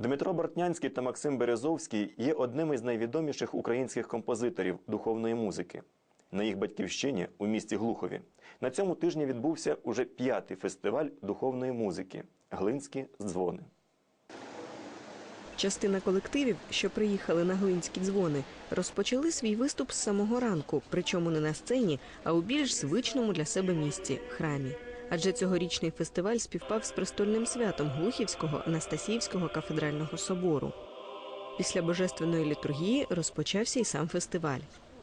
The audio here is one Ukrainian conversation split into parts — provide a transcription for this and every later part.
Дмитро Бортнянський та Максим Березовський є одними з найвідоміших українських композиторів духовної музики. На їх батьківщині у місті Глухові на цьому тижні відбувся уже п'ятий фестиваль духовної музики Глинські дзвони. Частина колективів, що приїхали на глинські дзвони, розпочали свій виступ з самого ранку, причому не на сцені, а у більш звичному для себе місці храмі. Адже цьогорічний фестиваль співпав з престольним святом Глухівського Анастасіївського кафедрального собору. Після божественної літургії розпочався й сам фестиваль.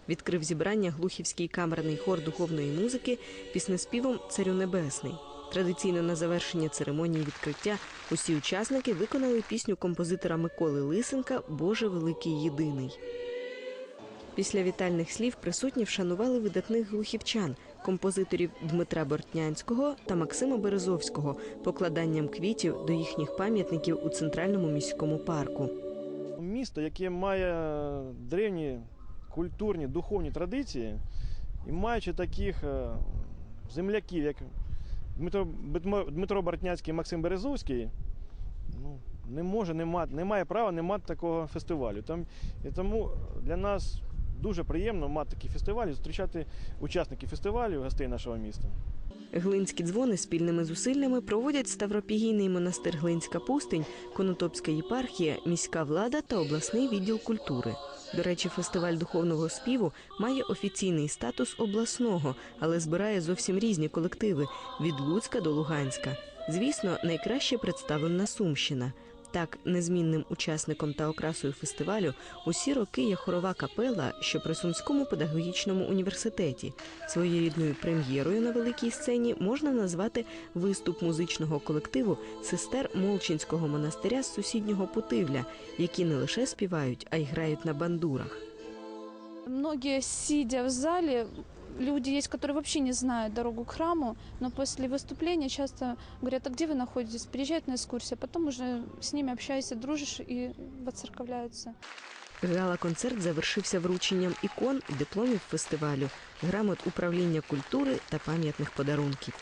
Відкрив зібрання глухівський камерний хор духовної музики піснеспівом Царю Небесний. Традиційно на завершення церемонії відкриття усі учасники виконали пісню композитора Миколи Лисенка Боже великий єдиний. Після вітальних слів присутні вшанували видатних глухівчан, композиторів Дмитра Бортнянського та Максима Березовського покладанням квітів до їхніх пам'ятників у центральному міському парку. Місто, яке має древні культурні, духовні традиції, і маючи таких е, земляків, як Дмитро, Дмитро Бортняцький і Максим Березовський, ну, не може, не, мати, не має права не мати такого фестивалю. Там, і тому для нас дуже приємно мати такий фестиваль і зустрічати учасників фестивалю, гостей нашого міста. Глинські дзвони спільними зусиллями проводять Ставропігійний монастир Глинська пустинь, Конотопська єпархія, міська влада та обласний відділ культури. До речі, фестиваль духовного співу має офіційний статус обласного, але збирає зовсім різні колективи від Луцька до Луганська. Звісно, найкраще представлена Сумщина. Так, незмінним учасником та окрасою фестивалю усі роки є хорова капела, що при Сумському педагогічному університеті. Своєрідною прем'єрою на великій сцені можна назвати виступ музичного колективу сестер Молчинського монастиря з сусіднього Путивля, які не лише співають, а й грають на бандурах. Многие, сидя в зале, люди есть, которые вообще не знают дорогу к храму, но после выступления часто говорят, а где вы находитесь? Приезжают на экскурсию, а потом уже с ними общаешься, дружишь и воцерковляются. Гала-концерт завершився врученням ікон і дипломів фестивалю, грамот управління культури та пам'ятних подарунків.